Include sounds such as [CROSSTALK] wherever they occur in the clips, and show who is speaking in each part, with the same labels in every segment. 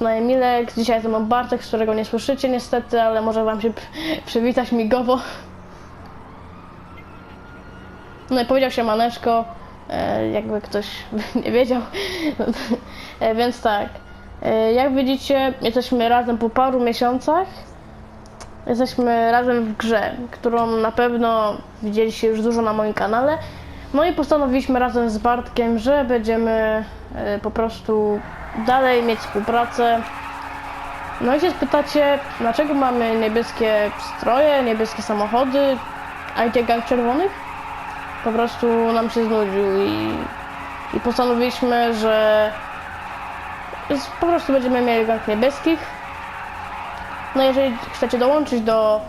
Speaker 1: Na Emilek. Dzisiaj to mam Bartek, z którego nie słyszycie niestety, ale może wam się przywitać migowo. No i powiedział się Maneczko, e, jakby ktoś [LAUGHS] nie wiedział. e, więc tak, e, jak widzicie, jesteśmy razem po paru miesiącach. Jesteśmy razem w grze, którą na pewno widzieliście już dużo na moim kanale. No i postanowiliśmy razem z Bartkiem, że będziemy po prostu dalej mieć współpracę. No i się spytacie, dlaczego mamy niebieskie stroje, niebieskie samochody, a idzie gang czerwonych? Po prostu nam się znudził i, i postanowiliśmy, że po prostu będziemy mieli gang niebieskich. No jeżeli chcecie dołączyć do,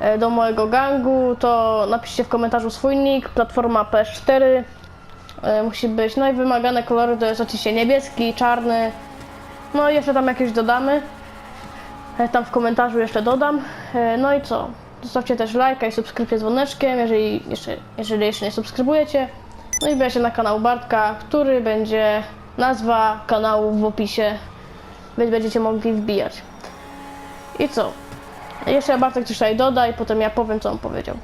Speaker 1: e, do mojego gangu, to napiszcie w komentarzu swój nick, platforma PS4. E, Musi być, no i wymagane kolory to jest oczywiście niebieski, czarny. No i jeszcze tam jakieś dodamy. E, Tam w komentarzu jeszcze dodam. E, No i co? Zostawcie też lajka i subskrypcję dzwoneczkiem, jeżeli jeszcze, jeżeli jeszcze nie subskrybujecie. No i wbijajcie na kanał Bartka, który będzie nazwa kanału w opisie, więc będziecie mogli wbijać. I co? Jeszcze Bartek coś tutaj doda i potem ja powiem, co on powiedział.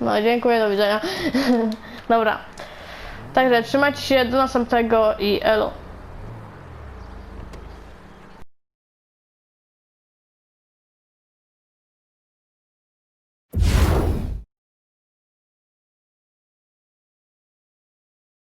Speaker 1: No, dziękuję, do widzenia. [LAUGHS] Dobra. Także trzymajcie się, do następnego i elo.